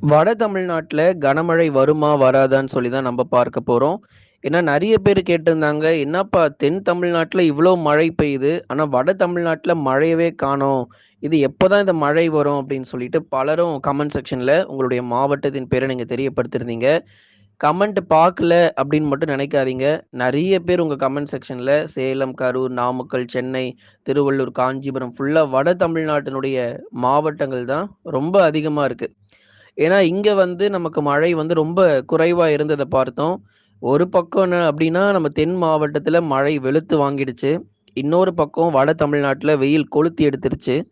வட தமிழ்நாட்டில் கனமழை வருமா? வராதான்னு சொல்லி தான் நம்ம பார்க்க போகிறோம் ஏன்னா நிறைய பேர் கேட்டிருந்தாங்க, "என்னப்பா தென் தமிழ்நாட்டில் இவ்வளோ மழை பெய்யுது. ஆனால் வட தமிழ்நாட்டில் மழையவே காணோம். இது எப்போ தான் இந்த மழை வரும்?" அப்படின்னு சொல்லிட்டு பலரும் கமெண்ட் செக்ஷனில் உங்களுடைய மாவட்டத்தின் பேரை நீங்கள் தெரியப்படுத்திருந்தீங்க கமெண்ட் பார்க்கல அப்படின்னு மட்டும் நினைக்காதீங்க நிறைய பேர் உங்கள் கமெண்ட் செக்ஷனில் சேலம், கரூர், நாமக்கல், சென்னை, திருவள்ளூர், காஞ்சிபுரம் ஃபுல்லாக வட தமிழ்நாட்டினுடைய மாவட்டங்கள் தான் ரொம்ப அதிகமாக இருக்குது ஏன்னா, இங்க வந்து நமக்கு மழை வந்து ரொம்ப குறைவா இருந்ததை பார்த்தோம். ஒரு பக்கம் என்ன அப்படின்னா நம்ம தென் மாவட்டத்துல மழை வெளுத்து வாங்கிடுச்சு. இன்னொரு பக்கம் வட தமிழ்நாட்டுல வெயில் கொளுத்தி எடுத்துருச்சு.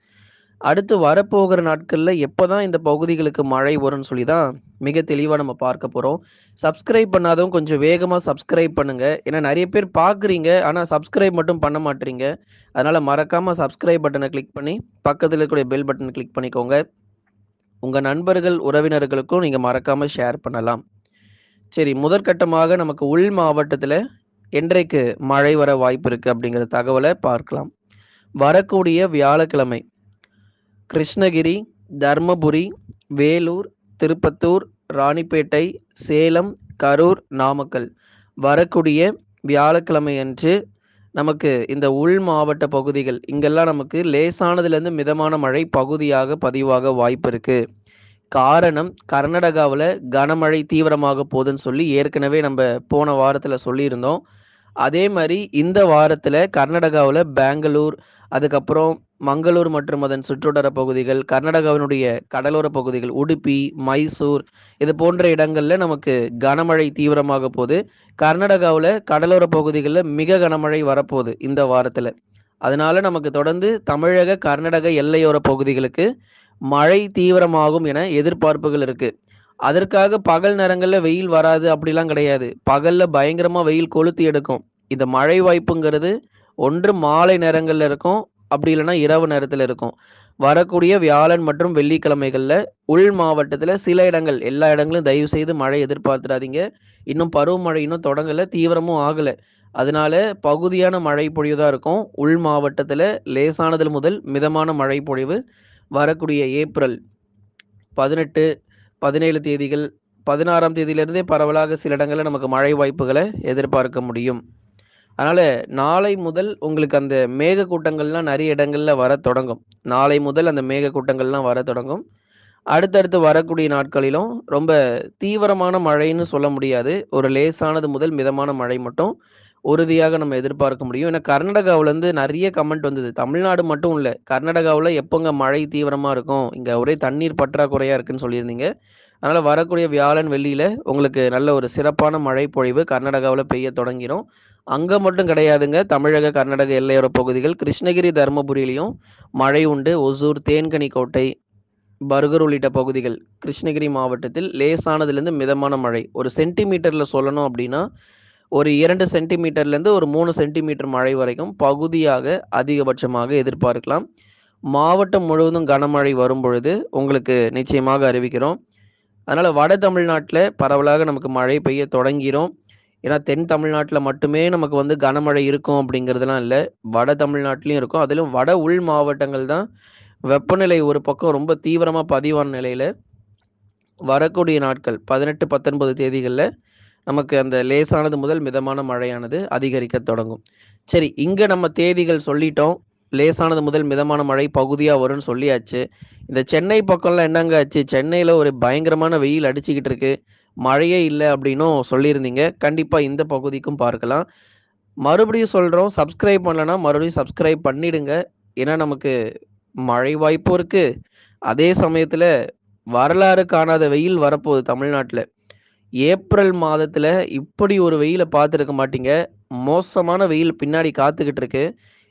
அடுத்து வரப்போகிற நாட்கள்ல எப்போதான் இந்த பகுதிகளுக்கு மழை வரும்னு சொல்லி தான் மிக தெளிவா நம்ம பார்க்க போறோம். சப்ஸ்கிரைப் பண்ணாதவங்க கொஞ்சம் வேகமா சப்ஸ்கிரைப் பண்ணுங்க. ஏன்னா நிறைய பேர் பார்க்குறீங்க. ஆனா சப்ஸ்கிரைப் மட்டும் பண்ண மாட்றீங்க. அதனால மறக்காம சப்ஸ்கிரைப் பட்டனை கிளிக் பண்ணி, பக்கத்தில் இருக்கக்கூடிய பெல் பட்டனை கிளிக் பண்ணிக்கோங்க. உங்கள் நண்பர்கள், உறவினர்களுக்கும் நீங்கள் மறக்காமல் ஷேர் பண்ணலாம். சரி, முதற்கட்டமாக நமக்கு உள் மாவட்டத்தில் என்றைக்கு மழை வர வாய்ப்பு இருக்குது அப்படிங்கிற தகவலை பார்க்கலாம். வரக்கூடிய வியாழக்கிழமை கிருஷ்ணகிரி, தர்மபுரி, வேலூர், திருப்பத்தூர், ராணிப்பேட்டை, சேலம், கரூர், நாமக்கல் வரக்கூடிய வியாழக்கிழமை அன்று நமக்கு இந்த உள் மாவட்ட பகுதிகள் இங்கெல்லாம் நமக்கு லேசானதுலேருந்து மிதமான மழை பகுதியாக பதிவாக வாய்ப்பு இருக்கு. காரணம் கர்நாடகாவில் கனமழை தீவிரமாக போகுதுன்னு சொல்லி ஏற்கனவே நம்ம போன வாரத்தில் சொல்லியிருந்தோம். அதே மாதிரி இந்த வாரத்தில் கர்நாடகாவில் பெங்களூர், அதுக்கப்புறம் மங்களூர் மற்றும் அதன் சுற்றுவட்டார பகுதிகள், கர்நாடகாவினுடைய கடலோர பகுதிகள், உடுப்பி, மைசூர் இது போன்ற இடங்கள்ல நமக்கு கனமழை தீவிரமாக போகுது கர்நாடகாவில் கடலோர பகுதிகளில் மிக கனமழை வரப்போகுது இந்த வாரத்தில் அதனால நமக்கு தொடர்ந்து தமிழக, கர்நாடக எல்லையோர பகுதிகளுக்கு மழை தீவிரமாகும் என எதிர்பார்ப்புகள் இருக்கு. அதற்காக பகல் நேரங்களில் வெயில் வராது அப்படிலாம் கிடையாது. பகல்ல பயங்கரமாக வெயில் கொளுத்தி எடுக்கும். இந்த மழை வாய்ப்புங்கிறது ஒன்று மாலை நேரங்களில் இருக்கும். அப்படி இல்லைன்னா இரவு நேரத்தில் இருக்கும். வரக்கூடிய வியாழன் மற்றும் வெள்ளிக்கிழமைகளில் உள் மாவட்டத்தில் சில இடங்கள், எல்லா இடங்களும் தயவு செய்து மழை எதிர்பார்த்துறாதீங்க. இன்னும் பருவமழை இன்னும் தொடங்கலை தீவிரமும் ஆகலை அதனால பகுதியான மழை பொழிவு தான் இருக்கும். உள் மாவட்டத்தில் லேசானதில் முதல் மிதமான மழை பொழிவு வரக்கூடிய ஏப்ரல் 18, 17 தேதிகள், 16ஆம் தேதியிலிருந்தே பரவலாக சில இடங்களில் நமக்கு மழை வாய்ப்புகளை எதிர்பார்க்க முடியும். அதனால நாளை முதல் உங்களுக்கு அந்த மேகக்கூட்டங்கள்லாம் நிறைய இடங்கள்ல வர தொடங்கும். நாளை முதல் அந்த மேகக்கூட்டங்கள்லாம் வர தொடங்கும். அடுத்தடுத்து வரக்கூடிய நாட்களிலும் ரொம்ப தீவிரமான மழைன்னு சொல்ல முடியாது. ஒரு லேசானது முதல் மிதமான மழை மட்டும் உறுதியாக நம்ம எதிர்பார்க்க முடியும். ஏன்னா கர்நாடகாவிலேருந்து நிறைய கமெண்ட் வந்தது. தமிழ்நாடு மட்டும் இல்லை கர்நாடகாவில் எப்போங்க மழை தீவிரமாக இருக்கும்? இங்கே ஒரே தண்ணீர் பற்றாக்குறையாக இருக்குன்னு சொல்லியிருந்தீங்க. அதனால் வரக்கூடிய வியாழன், வெள்ளியில் உங்களுக்கு நல்ல ஒரு சிறப்பான மழை பொழிவு கர்நாடகாவில் பெய்ய தொடங்கிடும் அங்க மட்டும் கிடையாதுங்க. தமிழக, கர்நாடக எல்லையோர பகுதிகள் கிருஷ்ணகிரி, தருமபுரியிலையும் மழை உண்டு. ஒசூர், தேன்கனிக்கோட்டை, பர்கர் உள்ளிட்ட பகுதிகள் கிருஷ்ணகிரி மாவட்டத்தில் லேசானதுலேருந்து மிதமான மழை. ஒரு சென்டிமீட்டர்ல சொல்லணும் அப்படின்னா, ஒரு இரண்டு சென்டிமீட்டர்லேருந்து ஒரு மூணு சென்டிமீட்டர் மழை வரைக்கும் பகுதியாக அதிகபட்சமாக எதிர்பார்க்கலாம். மாவட்டம் முழுவதும் கனமழை வரும்பொழுது உங்களுக்கு நிச்சயமாக அறிவிக்கிறோம். அதனால் வட தமிழ்நாட்டில் பரவலாக நமக்கு மழை பெய்ய தொடங்கிறோம் ஏன்னா தென் தமிழ்நாட்டில் மட்டுமே நமக்கு வந்து கனமழை இருக்கும் அப்படிங்கிறதுலாம் இல்லை வட தமிழ்நாட்டிலையும் இருக்கும். அதிலும் வட உள் மாவட்டங்கள் தான் வெப்பநிலை ஒரு பக்கம் ரொம்ப தீவிரமாக பதிவான நிலையில் வரக்கூடிய நாட்கள் பதினெட்டு பத்தொன்பது தேதிகளில் நமக்கு அந்த லேசானது முதல் மிதமான மழையானது அதிகரிக்க தொடங்கும். சரி, இங்கே நம்ம தேதிகள் சொல்லிட்டோம். லேசானது முதல் மிதமான மழை பகுதியாக வரும்னு சொல்லியாச்சு. இந்த சென்னை பக்கம்லாம் என்னங்க ஆச்சு? சென்னையில் ஒரு பயங்கரமான வெயில் அடிச்சுக்கிட்டு இருக்கு. மழையே இல்லை அப்படின்னும் சொல்லியிருந்தீங்க. கண்டிப்பாக இந்த பகுதிக்கும் பார்க்கலாம். மறுபடியும் சொல்கிறோம் சப்ஸ்கிரைப் பண்ணலன்னா மறுபடியும் சப்ஸ்கிரைப் பண்ணிடுங்க. ஏன்னா நமக்கு மழை வாய்ப்பும் இருக்குது அதே சமயத்தில் வரலாறு காணாத வெயில் வரப்போகுது தமிழ்நாட்டில் ஏப்ரல் மாதத்தில் இப்படி ஒரு வெயிலை பார்த்துருக்க மாட்டீங்க. மோசமான வெயில் பின்னாடி காத்துக்கிட்டு இருக்கு.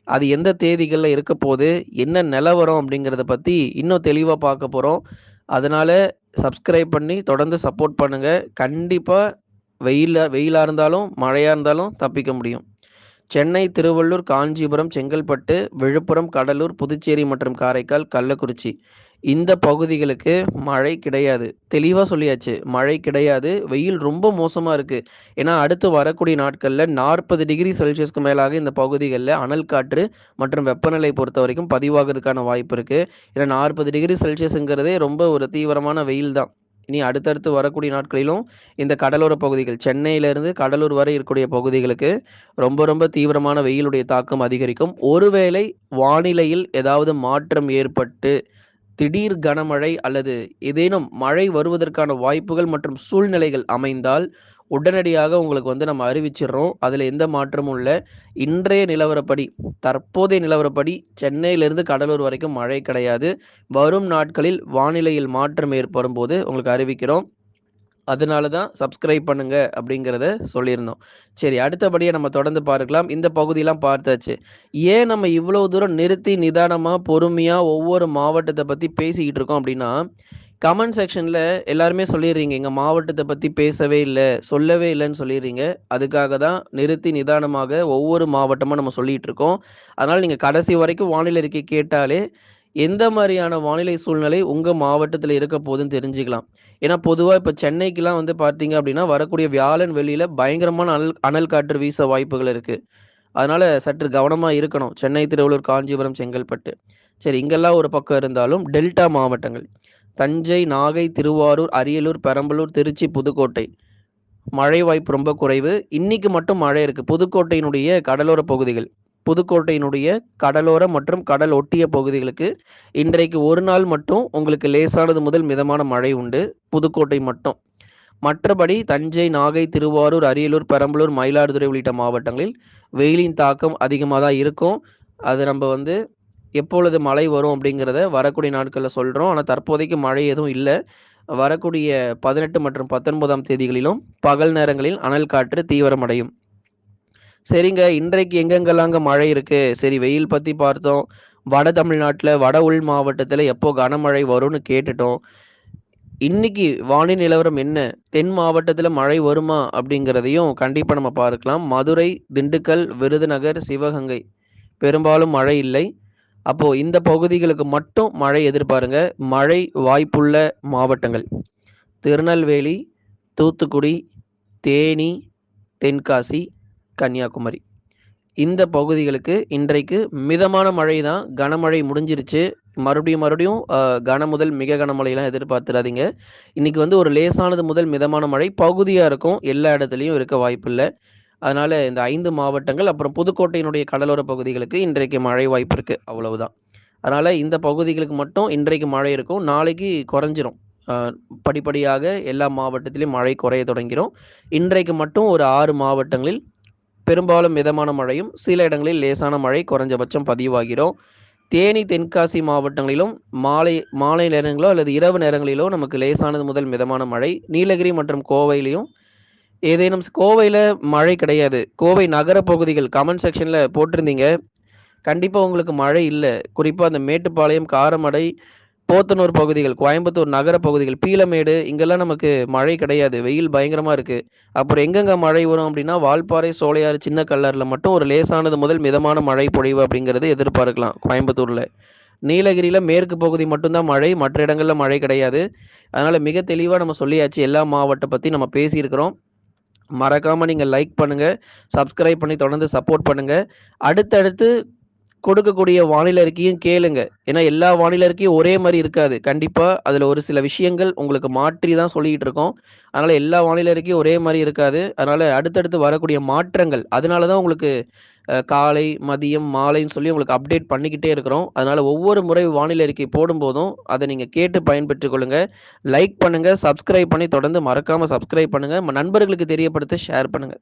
அது எந்த தேதிகளில் இருக்க போகுது என்ன நிலவரம் அப்படிங்கிறத பற்றி இன்னும் தெளிவாக பார்க்க போகிறோம் அதனால சப்ஸ்கிரைப் பண்ணி தொடர்ந்து சப்போர்ட் பண்ணுங்க. கண்டிப்பா வெயில வெயிலா இருந்தாலும், மழையா இருந்தாலும் தப்பிக்க முடியும். சென்னை, திருவள்ளூர், காஞ்சிபுரம், செங்கல்பட்டு, விழுப்புரம், கடலூர், புதுச்சேரி மற்றும் காரைக்கால், கள்ளக்குறிச்சி இந்த பகுதிகளுக்கு மழை கிடையாது. தெளிவாக சொல்லியாச்சு. மழை கிடையாது. வெயில் ரொம்ப மோசமாக இருக்குது ஏன்னா அடுத்து வரக்கூடிய நாட்களில் நாற்பது டிகிரி செல்சியஸ்க்கு மேலாக இந்த பகுதிகளில் அனல் காற்று மற்றும் வெப்பநிலை பொறுத்த வரைக்கும் பதிவாகிறதுக்கான வாய்ப்பு இருக்குது ஏன்னா 40 டிகிரி செல்சியஸுங்கிறதே ரொம்ப ஒரு தீவிரமான வெயில் தான். இனி அடுத்தடுத்து வரக்கூடிய நாட்களிலும் இந்த கடலோர பகுதிகள் சென்னையிலிருந்து கடலூர் வரை இருக்கக்கூடிய பகுதிகளுக்கு ரொம்ப ரொம்ப தீவிரமான வெயிலுடைய தாக்கம் அதிகரிக்கும் ஒருவேளை வானிலையில் ஏதாவது மாற்றம் ஏற்பட்டு திடீர் கனமழை அல்லது ஏதேனும் மழை வருவதற்கான வாய்ப்புகள் மற்றும் சூழ்நிலைகள் அமைந்தால் உடனடியாக உங்களுக்கு வந்து நம்ம அறிவிச்சிடுறோம். அதில் எந்த மாற்றமும் இல்லை. இன்றைய நிலவரப்படி தற்போதைய நிலவரப்படி சென்னையிலிருந்து கடலூர் வரைக்கும் மழை கிடையாது. வரும் நாட்களில் வானிலையில் மாற்றம் ஏற்படும் போது உங்களுக்கு அறிவிக்கிறோம். அதனால தான் சப்ஸ்கிரைப் பண்ணுங்க அப்படிங்கிறத சொல்லியிருந்தோம். சரி அடுத்தபடியாக நம்ம தொடர்ந்து பார்க்கலாம். இந்த பகுதியெலாம் பார்த்தாச்சு. ஏன் நம்ம இவ்வளோ தூரம் நிறுத்தி நிதானமாக பொறுமையாக ஒவ்வொரு மாவட்டத்தை பற்றி பேசிக்கிட்டு இருக்கோம் அப்படின்னா கமெண்ட் செக்ஷனில் எல்லாருமே சொல்லிடுறீங்க. எங்கள் மாவட்டத்தை பற்றி பேசவே இல்லை சொல்லவே இல்லைன்னு சொல்லிடுறீங்க. அதுக்காக தான் நிறுத்தி நிதானமாக ஒவ்வொரு மாவட்டமாக நம்ம சொல்லிகிட்டு இருக்கோம். அதனால் நீங்கள் கடைசி வரைக்கும் வானிலை இருக்கே கேட்டாலே எந்த மாதிரியான வானிலை சூழ்நிலை உங்கள் மாவட்டத்தில் இருக்க போதுன்னு தெரிஞ்சுக்கலாம். ஏன்னா பொதுவாக இப்போ சென்னைக்கெலாம் வந்து பார்த்தீங்க அப்படின்னா வரக்கூடிய வியாழன் வெளியில் பயங்கரமான அனல் அனல் காற்று வீச வாய்ப்புகள் இருக்குது அதனால் சற்று கவனமாக இருக்கணும். சென்னை திருவள்ளூர் காஞ்சிபுரம் செங்கல்பட்டு. சரி இங்கெல்லாம் ஒரு பக்கம் இருந்தாலும் டெல்டா மாவட்டங்கள். தஞ்சை நாகை திருவாரூர் அரியலூர் பெரம்பலூர் திருச்சி புதுக்கோட்டை. மழை வாய்ப்பு ரொம்ப குறைவு. இன்னைக்கு மட்டும் மழை இருக்கு. புதுக்கோட்டையினுடைய கடலோர பகுதிகள். புதுக்கோட்டையினுடைய கடலோர மற்றும் கடல் ஒட்டிய பகுதிகளுக்கு இன்றைக்கு ஒரு நாள் மட்டும் உங்களுக்கு லேசானது முதல் மிதமான மழை உண்டு. புதுக்கோட்டை மட்டும். மற்றபடி தஞ்சை நாகை திருவாரூர் அரியலூர் பெரம்பலூர் மயிலாடுதுறை உள்ளிட்ட மாவட்டங்களில் வெயிலின் தாக்கம் அதிகமாக தான் இருக்கும். அது நம்ம வந்து எப்பொழுது மழை வரும் அப்படிங்கிறத வரக்கூடிய நாட்களில் சொல்கிறோம் ஆனால் தற்போதைக்கு மழை எதுவும் இல்லை. வரக்கூடிய பதினெட்டு மற்றும் பத்தொன்பதாம் தேதிகளிலும் பகல் நேரங்களில் அனல் காற்று தீவிரமடையும். சரிங்க இன்றைக்கு எங்கெங்கெல்லாங்க மழை இருக்கு? சரி வெயில் பற்றி பார்த்தோம். வட தமிழ்நாட்டில் வட உள் மாவட்டத்தில் எப்போ கனமழை வரும்னு கேட்டுட்டோம். இன்னைக்கு வானிலை நிலவரம் என்ன? தென் மாவட்டத்தில் மழை வருமா? அப்படிங்கிறதையும் கண்டிப்பாக நம்ம பார்க்கலாம். மதுரை திண்டுக்கல் விருதுநகர் சிவகங்கை. பெரும்பாலும் மழை இல்லை. அப்போ இந்த பகுதிகளுக்கு மட்டும் மழை எதிர்பாருங்க. மழை வாய்ப்புள்ள மாவட்டங்கள். திருநெல்வேலி தூத்துக்குடி தேனி தென்காசி கன்னியாகுமரி. இந்த பகுதிகளுக்கு இன்றைக்கு மிதமான மழை தான் கனமழை முடிஞ்சிருச்சு. மறுபடியும் மறுபடியும் கன முதல் மிக கனமழையெல்லாம் எதிர்பார்த்துடாதீங்க இன்னைக்கு வந்து ஒரு லேசானது முதல் மிதமான மழை பகுதியாக இருக்கும். எல்லா இடத்துலையும் இருக்க வாய்ப்பு இல்லை அதனால இந்த ஐந்து மாவட்டங்கள் அப்புறம் புதுக்கோட்டையினுடைய கடலோர பகுதிகளுக்கு இன்றைக்கு மழை வாய்ப்பு இருக்கு. அவ்வளவுதான். அதனால இந்த பகுதிகளுக்கு மட்டும் இன்றைக்கு மழை இருக்கும். நாளைக்கு குறைஞ்சிரும். படிப்படியாக எல்லா மாவட்டத்திலையும் மழை குறைய தொடங்கிரும். இன்றைக்கு மட்டும் ஒரு ஆறு மாவட்டங்களில் பெரும்பாலும் மிதமான மழையும் சில இடங்களில் லேசான மழை குறைஞ்சபட்சம் பதிவாகிறோம் தேனி தென்காசி மாவட்டங்களிலும் மாலை மாலை நேரங்களோ அல்லது இரவு நேரங்களிலோ நமக்கு லேசானது முதல் மிதமான மழை. நீலகிரி மற்றும் கோவையிலையும் ஏதேனும் கோவையில் மழை கிடையாது. கோவை நகர பகுதிகள் கமெண்ட் செக்ஷனில் போட்டிருந்தீங்க. கண்டிப்பாக உங்களுக்கு மழை இல்லை. குறிப்பாக அந்த மேட்டுப்பாளையம் காரமடை போத்தனூர் பகுதிகள் கோயம்புத்தூர் நகர பகுதிகள் பீலமேடு இங்கெல்லாம் நமக்கு மழை கிடையாது. வெயில் பயங்கரமாக இருக்குது அப்புறம் எங்கெங்க மழை வரும் அப்படின்னா வால்பாறை சோலையாறு சின்ன கல்லரில் மட்டும் ஒரு லேசானது முதல் மிதமான மழை பொழிவு அப்படிங்கிறது எதிர்பார்க்கலாம் கோயம்புத்தூரில். நீலகிரியில் மேற்கு பகுதி மட்டும்தான் மழை மற்ற இடங்களில் மழை கிடையாது. அதனால் மிக தெளிவாக நம்ம சொல்லியாச்சு. எல்லா மாவட்டம் பற்றி நம்ம பேசியிருக்கிறோம். மறக்காமல் நீங்கள் லைக் பண்ணுங்கள் சப்ஸ்கிரைப் பண்ணி தொடர்ந்து சப்போர்ட் பண்ணுங்கள் அடுத்தடுத்து கொடுக்கக்கூடிய வானிலை அறிக்கையும் கேளுங்க. ஏன்னா எல்லா வானிலை அறிக்கையும் ஒரே மாதிரி இருக்காது. கண்டிப்பாக அதில் ஒரு சில விஷயங்கள் உங்களுக்கு மாற்றி தான் சொல்லிக்கிட்டு இருக்கோம் அதனால் எல்லா வானிலை அறிக்கையும் ஒரே மாதிரி இருக்காது. அதனால் அடுத்தடுத்து வரக்கூடிய மாற்றங்கள் அதனால தான் உங்களுக்கு காலை மதியம் மாலைன்னு சொல்லி உங்களுக்கு அப்டேட் பண்ணிக்கிட்டே இருக்கிறோம். அதனால் ஒவ்வொரு முறை வானிலை அறிக்கை போடும்போதும் அதை நீங்கள் கேட்டு பயன்பெற்றுக் கொள்ளுங்கள் லைக் பண்ணுங்கள் சப்ஸ்கிரைப் பண்ணி தொடர்ந்து மறக்காமல் சப்ஸ்கிரைப் பண்ணுங்கள் நண்பர்களுக்கு தெரியப்படுத்த ஷேர் பண்ணுங்கள்